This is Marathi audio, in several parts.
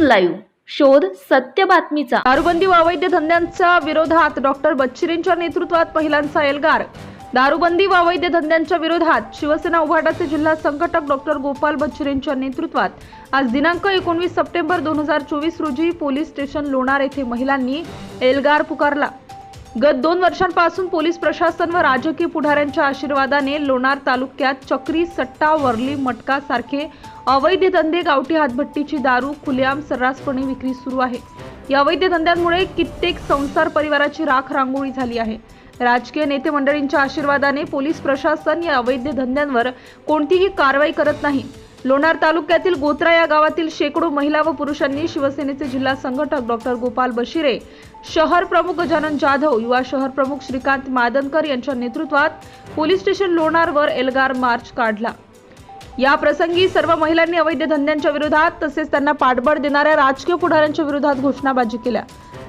लाईव्ह. शोध सत्य बातमीचा. दारूबंदी व अवैध धंद्यांच्या विरोधात डॉक्टर बच्चिरींच्या नेतृत्वात महिलांचा एल्गार. दारूबंदी व अवैध धंद्यांच्या विरोधात शिवसेना उभाटाचे जिल्हा संघटक डॉक्टर गोपाल बच्चिरींच्या नेतृत्वात आज दिनांक एकोणवीस सप्टेंबर दोन हजार चोवीस रोजी पोलीस स्टेशन लोणार येथे महिलांनी एल्गार पुकारला. गत दोन वर्षांपासून पोलीस प्रशासन व राजकीय पुढाऱ्यांच्या आशीर्वादाने लोणार तालुक्यात चक्री सट्टा वरली मटका सारखे अवैध धंदे गावठी हातभट्टीची दारू खुलेआम सर्रासपणे विक्री सुरू आहे. या अवैध धंद्यांमुळे कित्येक संसार परिवाराची राख रांगोळी झाली आहे. राजकीय नेते मंडळींच्या आशीर्वादाने पोलीस प्रशासन या अवैध धंद्यांवर कोणतीही कारवाई करत नाही. लोणार तालुक्यातील गोत्रा या गावातील शेकडो महिला व पुरुषांनी शिवसेनेचे जिल्हा संघटक डॉक्टर गोपाल बशिरे शहर प्रमुख गजानन जाधव युवा शहर प्रमुख श्रीकांत मादनकर यांच्या नेतृत्वात पोलीस स्टेशन लोणारवर एल्गार मार्च काढला. या प्रसंगी सर्व महिलांनी अवैध धंद्यांच्या विरोधात तसेच त्यांना पाठबळ देणाऱ्या राजकीय पुढाऱ्यांच्या विरोधात घोषणाबाजी केल्या.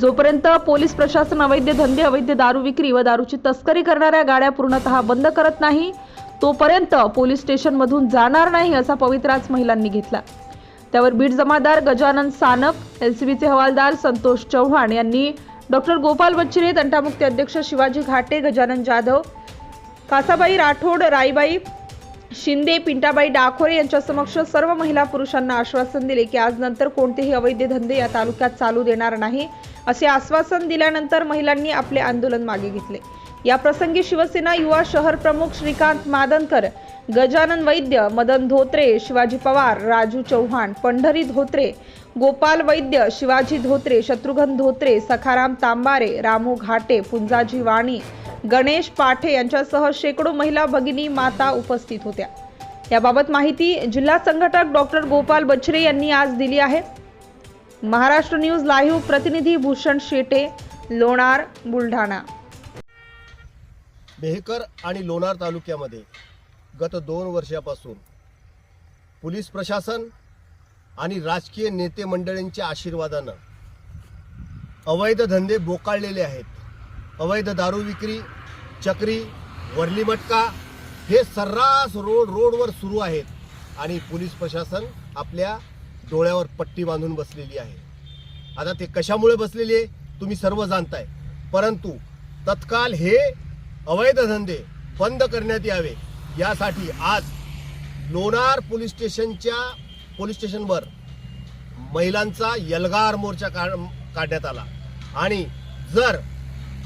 जोपर्यंत पोलीस प्रशासन अवैध धंदे अवैध दारू विक्री व दारूची तस्करी करणाऱ्या गाड्या पूर्णतः बंद करत नाही तोपर्यंत पोलीस स्टेशनमधून जाणार नाही असा पवित्राच महिलांनी घेतला. त्यावर बीड जमादार गजानन सानप एलसीबीचे हवालदार संतोष चव्हाण यांनी डॉक्टर गोपाल बच्चिरे तंटामुक्ती अध्यक्ष शिवाजी घाटे गजानन जाधव कासाबाई राठोड राईबाई शिंदे पिंटाबाई डाखोरे यांच्या समक्ष सर्व महिला पुरुषांना आश्वासन दिले की आज नंतर कोणतेही अवैध धंदे या तालुक्यात चालू देणार नाही असे आश्वासन दिल्यानंतर महिलांनी आपले आंदोलन मागे घेतले. या प्रसंगी शिवसेना युवा शहर प्रमुख श्रीकांत मादनकर गजानन वैद्य मदन धोत्रे शिवाजी पवार राजू चव्हाण पंढरी धोत्रे गोपाल वैद्य शिवाजी धोत्रे शत्रुघ्न धोत्रे सखाराम तांबारे रामू घाटे पुंजाजी वाणी गणेश पाठे यांच्यासह शेकडो महिला भगिनी माता उपस्थित होत्या. याबाबत माहिती जिल्हा संघटक डॉक्टर गोपाल बछरे यांनी आज दिली आहे. महाराष्ट्र न्यूज लाईव्ह प्रतिनिधी भूषण शेटे लोणार बुलढाणा. मेहकर आणि लोणार तालुक्यामध्ये गत दोन वर्षापासून पोलीस प्रशासन आणि राजकीय नेते मंडळींच्या आशीर्वादानं अवैध धंदे बोकाळलेले आहेत. अवैध दारू विक्री चक्री वरली मटका हे सर्रास रोड रोडवर सुरू आहेत आणि पोलीस प्रशासन आपल्या डोळ्यावर पट्टी बांधून बसलेली आहे. आता ते कशामुळे बसलेली आहे तुम्ही सर्व जाणताय. परंतु तत्काल हे अवैध धंदे बंद करण्यात यावे. यासाठी आज लोणार पोलीस स्टेशनच्या पोलीस स्टेशनवर महिलांचा यलगार मोर्चा काढ काढण्यात आला. आणि जर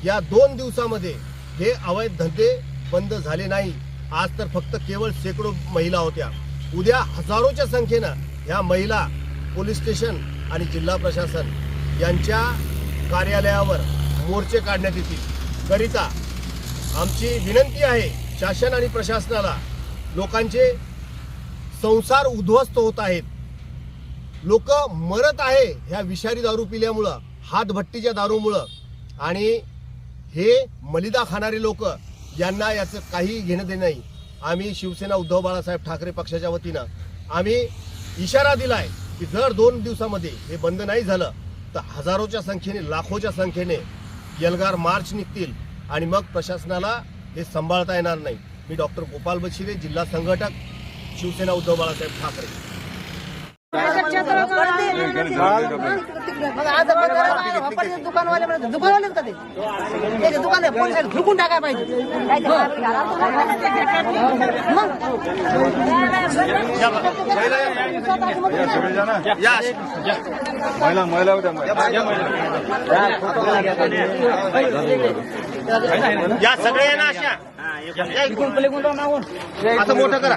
या दोन दिवसामध्ये हे अवैध धंदे बंद झाले नाही आज तर फक्त केवळ शेकडो महिला होत्या. उद्या हजारोच्या संख्येनं ह्या महिला पोलीस स्टेशन आणि जिल्हा प्रशासन यांच्या कार्यालयावर मोर्चे काढण्यात येतील. करिता आमची विनंती आहे शासन आणि प्रशासनाला लोकांचे संसार उद्ध्वस्त होत आहेत. लोक मरत आहे ह्या विषारी दारू पिल्यामुळं हातभट्टीच्या दारूमुळं. आणि हे मलिदा खाणारे लोक यांना याचं काही घेणं देणं नाही. आम्ही शिवसेना उद्धव बाळासाहेब ठाकरे पक्षाच्या वतीनं आम्ही इशारा दिलाय की जर दोन दिवसामध्ये हे बंद नाही झालं तर हजारोच्या संख्येने लाखोच्या संख्येने यलगार मार्च निघतील. आणि मग प्रशासनाला हे सांभाळता येणार नाही. मी डॉक्टर गोपाल बशिरे जिल्हा संघटक शिवसेना उद्धव बाळासाहेब ठाकरे. दुकानवाले दुकानवालेच का ते त्याचे दुकान आहे पोलिसांनी झुकून टाकाय पाहिजे. महिला महिला होत्या या सगळ्यांना अशा आता मोठं करा.